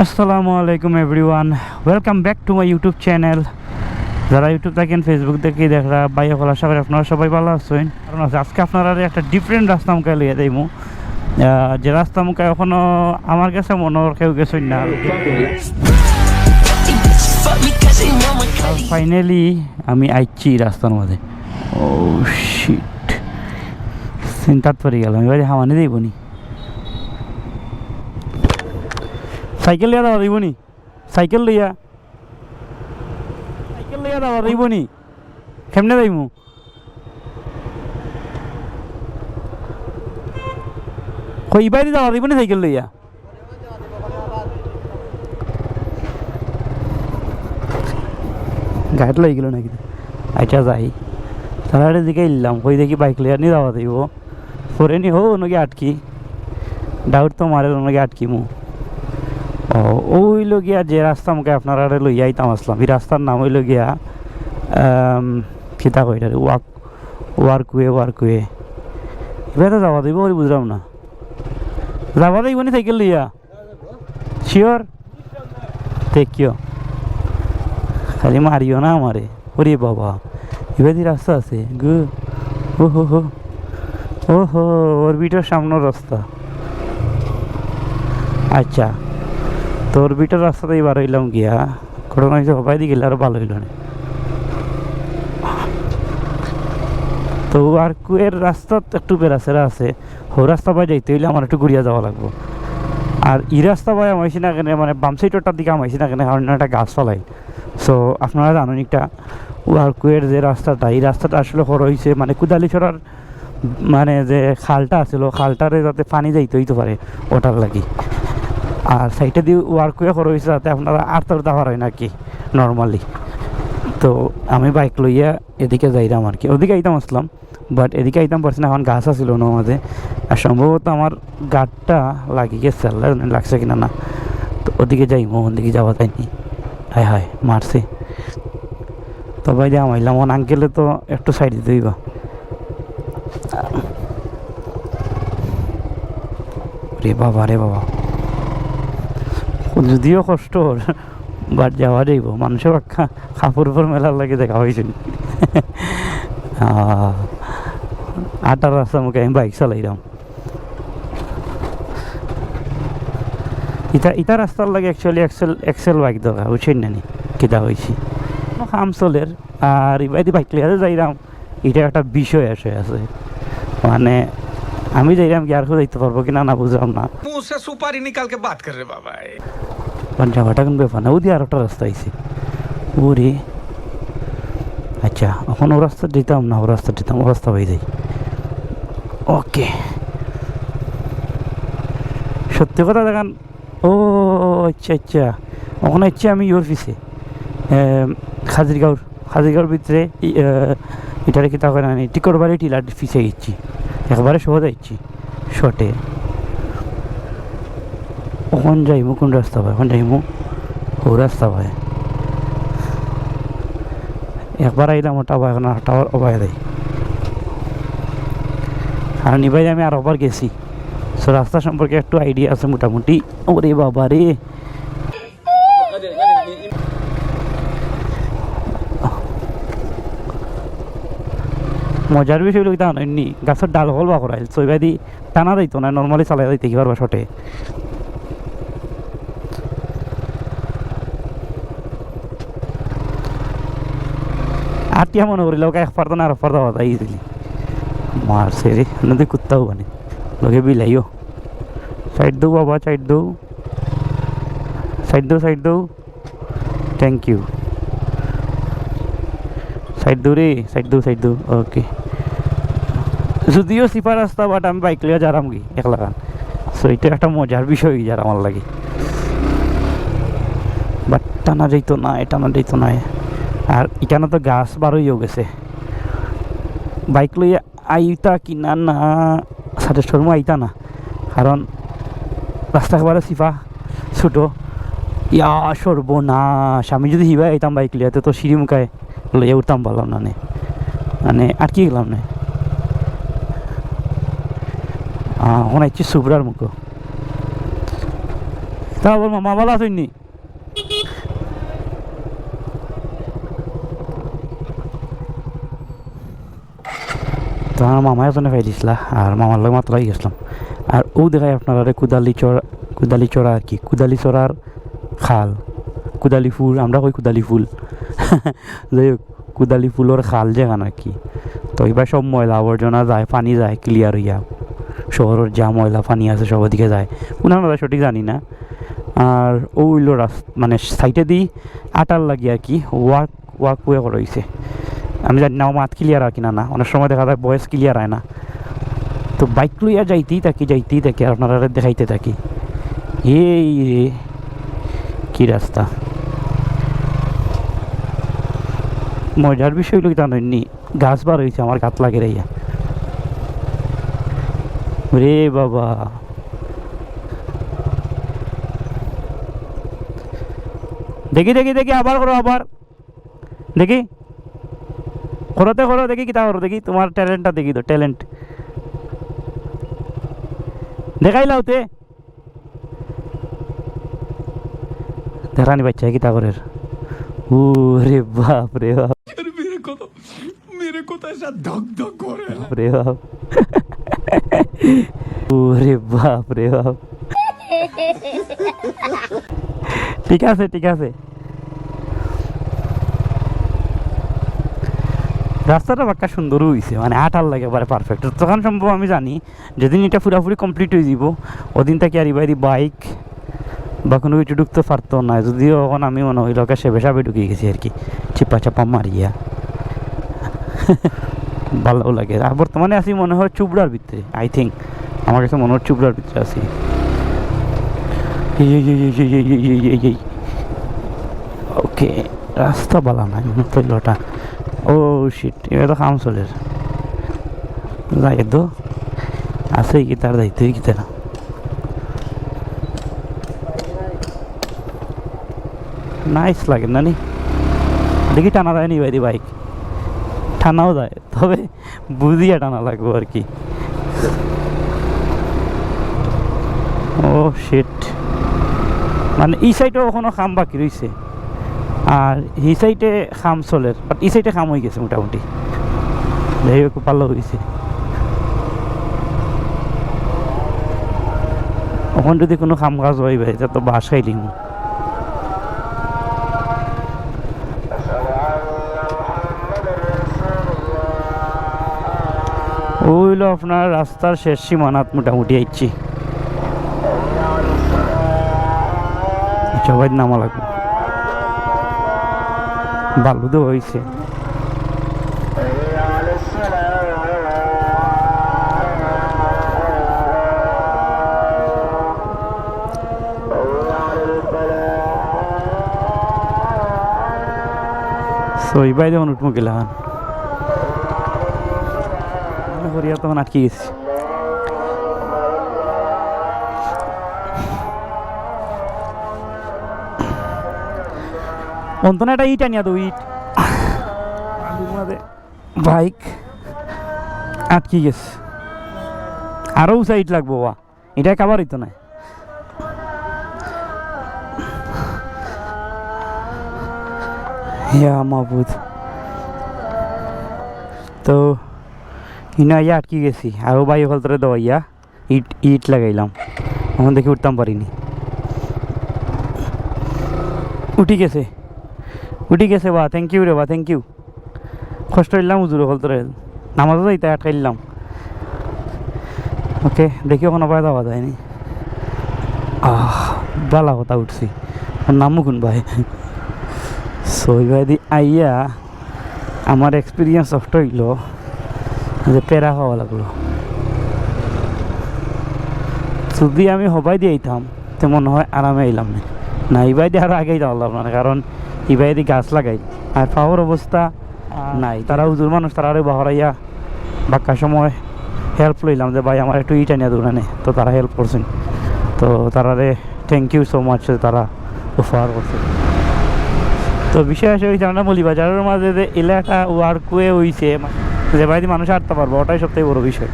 আসসালামু আলাইকুম everyone. Welcome back to my YouTube channel যারা ইউটিউব দেখেন ফেসবুক দেখে দেখরা বাই হল আশা করি আপনারা সবাই ভালো আছেন। কারণ আজকে আপনারা একটা ডিফারেন্ট রাস্তা মুখে লিয়ে দেবো যে রাস্তা মুখে এখনও আমার কাছে মনে কেউ গেছেন না. ফাইনালি আমি আইছি রাস্তার মধ্যে ও শিট চিন্তাত পড়ে গেলাম, এবারে হামানি দেব নি সাইকেল লিয়া দেওয়া দিব নি সাইকেল লইয়া সাইকেল লইয়া দেওয়া দিব নি কেমনে যাইমু কই বাইরে যাওয়া দিব নি সাইকেল লইয়া গাড়ি লাগি গেল নাকি? আইটা যাই। তারা দিকে ইলাম কই দেখি বাইক লিয়া নি যাওয়া দিব পরে নি হো নাকি আটকি। ডাউট তো মারে নাকি আটকি মু ও ওই লগিয়া যে রাস্তা মুখে আপনারা লইয়া আইতাম আসলাম, এই রাস্তার নাম হইল গিয়া কিতা কইটা ওয়াক ওয়ার্কওয়ে ওয়ার্কওয়ে এবার যাওয়া দিব বুঝলাম না। যাওয়া দিব নি সাইকেল লইয়া? শিওর? দেখিও খালি মারিও না আমারে। ওরে বাবা এবাদি রাস্তা আছে, গু। ও হো। হো ও হো ওর বিটার সামনের রাস্তা। আচ্ছা। তোর বিটার রাস্তাতে এবার হইলাম গিয়া, ঘটনা হয়েছে সবাই দিকে আরও ভালো হইল না। তো আর কুয়ের রাস্তা একটু বেড়াচেরা আছে হো রাস্তা পাই যাইতে হইলে আমার একটু ঘুরিয়া যাওয়া লাগবো। আর ই রাস্তা পাই আমাইছি না কেন মানে বাম সাইডটার দিকে আমাইছি না কেন, কারণ একটা গাছ চলাই সো আপনারা জানেন একটা ওয়ার্কুয়ের যে রাস্তাটা, এই রাস্তাটা আসলে বড় হয়েছে মানে কুদালি ছড়ার মানে যে খালটা আছিল খালটারে যাতে পানি যাইতে হইতে পারে, ওটার লাগি। আর সাইডে দিয়ে ওয়ার্কুয়ে বড় হয়েছে যাতে আপনারা আটতর দেওয়ার হয় নাকি নর্মালি তো আমি বাইক লইয়া এদিকে যাইতাম আর কি। ওদিকে আইতাম আসলাম বাট এদিকে আইতাম পারছি না, এখন গাছ আছিল না মাঝে। আর সম্ভবত আমার গাটটা লাগি গেছে, লাগছে কিনা না। তো ওদিকে যাই ওদিকে যাওয়া যায়নি। হায় হায়, মারছে। তবে যে আমাইলাম ওন আঙ্কেলে তো একটু সাইড দিতে হইব। রে বাবা রে বাবা। যদিও কষ্ট বাট যাওয়া যাইব। মানুষের আখ্যা কাপড় পর মেলার লাগে দেখা হয়েছিল আটার রাস্তা মুখে আমি বাইক চালাইলাম। ইটা ইটা রাস্তার লাগে অ্যাকচুয়ালি এক্সেল এক্সেল বাইক দরকার, বুঝছেন না কেটা হয়েছি আমসলের, আর ইবাদি বাইক লিয়াতে যাইলাম, এটা একটা বিষয় আসে আছে। মানে আমি যাইলাম গিয়ে আর যাইতে পারব কিনা না বুঝলাম না। সুপারি নিকালকে বাদ করে বাবা बात कर रहे बाबा যাওয়াটা কোন ব্যাপার না ওদি আর একটা রাস্তা আইছে ওরে আচ্ছা এখন ও রাস্তা দিতাম না ও রাস্তা দিতাম ও রাস্তা পাই যাই ওকে সত্যি কথা দেখান ও আচ্ছা আচ্ছা ওখানে হচ্ছে আমি ইয়োর পিছে খাজিরগাঁওর খাজিরগাঁওর ভিতরে ই- আহ, এটারে কি তা করে না টিকট বাড়ি টিলার পিছে গেছি একবারে সহজ যাচ্ছি শর্টে ওখান যাইমু, কোন রাস্তা পায় ওখান যাইমু। ও রাস্তা পায় একবার আইলাম, ওটা আবার এখন আবার অবায় দেয় আর নিবাই আমি আর একবার গেছি। সো রাস্তা সম্পর্কে একটু আইডিয়া আছে মোটামুটি। ওরে বাবা রে। মজার বিষয় হলো তা নি গাছের ডাল হল বা করাইল। সইবাদি টানা দিত না নর্মালি চালাই দিতে কি পারবা শটে। ওকে এক পারতো না আর পারতো বাধা ইজিলি মারছে রে নদী কুত্তাও মানে লোকে বিলাইও। সাইড দৌ বাবা সাইড দৌ। সাইড দৌ সাইড দৌ। থ্যাংক ইউ সাইড দৌ রে সাইড দৌ সাইড দৌ। ওকে যদিও সিপার রাস্তা বাট আমি বাইক লিয়ে যারাম কি একলা সো এটা একটা মজার বিষয় যার আমার লাগে। বাট টানা যাইতো না এটা না যাইতো না আর এখানে তো গাছ বার হইও গেছে বাইক লইয়া আইতা কিনা না সাথে শোরুম আইতা না। কারণ রাস্তা একেবারে সিফা, ছোটো। ইয়া, সর্বনাশ। আমি যদি হিবা আইতাম বাইক লিয়াতে তো সিঁড়ি মুখায় লইয়া উঠতাম পারলাম না নে। মানে আর কি গেলাম না। এখন আইছি মুখো। তা বল, মামা ভালো আছেন তো আমার মামা এজনে পাই দিছিলা আর মামার লগে মাত্র গেছিলাম আর ও দেখায় আপনারা কুদালি চড়া কুদালি চড়া আর কি? কুদালি চড়ার খাল, কুদালি ফুল, আমরা কই কুদালি ফুল? যাই হোক, কুদালি ফুলের খাল যেখান আর কি? তো এবার সব ময়লা আবর্জনা যায়, পানি যায় ক্লিয়ার হইয়া শহরের যা ময়লা, পানি আছে সব দিকে যায়। কোন আমরা সঠিক জানি না? আর ও হইল রাস মানে সাইডে দিই আটার লাগি আর কি ওয়াক ওয়াক ওয়ে করা হয়েছে আমি জানি না মাত ক্লিয়ার আর কিনা না। অনেক সময় দেখা যায় বয়স ক্লিয়ার হয় না। তো বাইক লইয়া যাইতেই থাকি যাইতেই থাকি আপনারা দেখাইতে থাকি। এই কি রাস্তা। মজার বিষয় লোক জানেননি গাছ বার হয়েছে আমার গাত লাগে রাইয়া রে বাবা। দেখি দেখি দেখি, আবার করো, আবার। দেখি। খোলাতে খোলো দেখি কিতা করো দেখি তোমার ট্যালেন্টটা দেখি তো ট্যালেন্ট দেখাই লাউতে দেখানি বাচ্চা কিতা করে ও রে বাপ। রে কথা ধক ধক করে। বাপ। রে ও রে বাপ রে বাপ। ঠিক আছে ঠিক আছে। রাস্তাটা বাক্কা সুন্দর হয়েছে মানে আটার লাগে এবারে পারফেক্ট তখন সম্ভব আমি জানি যেদিন এটা পুরাপুরি কমপ্লিট হয়ে যাব ওদিন থেকে আর ইবারি বাইক বা কোনো কিছু ঢুকতে পারতো না যদিও এখন আমি মনে হইল সেবে সাবে ঢুকিয়ে গেছি আর কি চিপা চাপা মারিয়া ভালো লাগে আর বর্তমানে আছি মনে হয় চুবড়ার ভিতরে আই থিঙ্ক আমার কাছে মনে হয় চুবড়ার ভিতরে আছি ওকে রাস্তা বালা নাই মনে তৈল ওটা ও শিট এবার তো কাম চলে যাই তো। আছে কি তার দায়িত্ব কি তারা? নাইস লাগে না নি? দেখি টানা যায় নি বাইরে বাইক টানাও যায় তবে বুঝিয়ে টানা লাগবে আর কি। ও শিট মানে এই সাইডেও এখনও খাম বাকি রয়েছে আর এই সাইডে খাম চলে বাট এই সাইডে খাম হয়ে গেছে মোটামুটি। যাই হোক ভালো হয়েছে ওখান যদি কোনো খাম কাজ হয় ভাই তা তো বাস খাইলিম ও হইল আপনার রাস্তার শেষ সীমানাত মোটামুটি আইছি। সবাই নামা লাগবে। ভালো তো হয়েছে। সো এইবার যখন উঠবো গেলাম তখন আটকে গেছি। অন্তনে একটা ইট আনিয়া তো ইট আলুর মাঝে বাইক আটকে গেছে আরও উঁচা ইট লাগবো বা এটা কাবার হইতো না ইয়া মাহবুদ তো ইনা ইয়া আটকে গেছি আরও বাই হল তোরে দেওয়া ইয়া ইট ইট লাগাইলাম এখন দেখি উঠতাম পারিনি উঠি গেছে উঠি গেছে বা থ্যাংক ইউ রে বা থ্যাংক ইউ কষ্ট হইলাম উজুর হল তোরে নামাজও যাইতে আটকাইলাম ওকে দেখি ওখানে পায় যাওয়া যায়নি আহ, বালা কথা উঠছি। ওর নামও কোন ভাই সই ভাই দি, আইয়া আমার এক্সপিরিয়েন্স নষ্ট হইল যে পেরা হওয়া লাগল। যদি আমি হবাই দিয়ে আইতাম তো মনে হয় আরামে আইলাম না ইবাই দিয়ে আরও আগেই যাওয়া লাগল না কারণ ইবাই দিয়ে গাছ লাগাই। আর পাওয়ার অবস্থা নাই। তারা উজুর মানুষ তারা আরে বাহরাইয়া বাক্কা সময় হেল্প লইলাম যে ভাই আমার একটু ইটা নিয়ে দৌড়ানে। তো তারা হেল্প করছেন। তো তারারে থ্যাংক ইউ সো মাচ তারা উপহার করছে। তো বিষয় আসে হয়েছে আমরা মলিবাজারের মাঝে যে এলাকা ওয়ার্কওয়ে হয়েছে যে বাড়িতে মানুষ আটতে পারব ওটাই সবথেকে বড় বিষয়।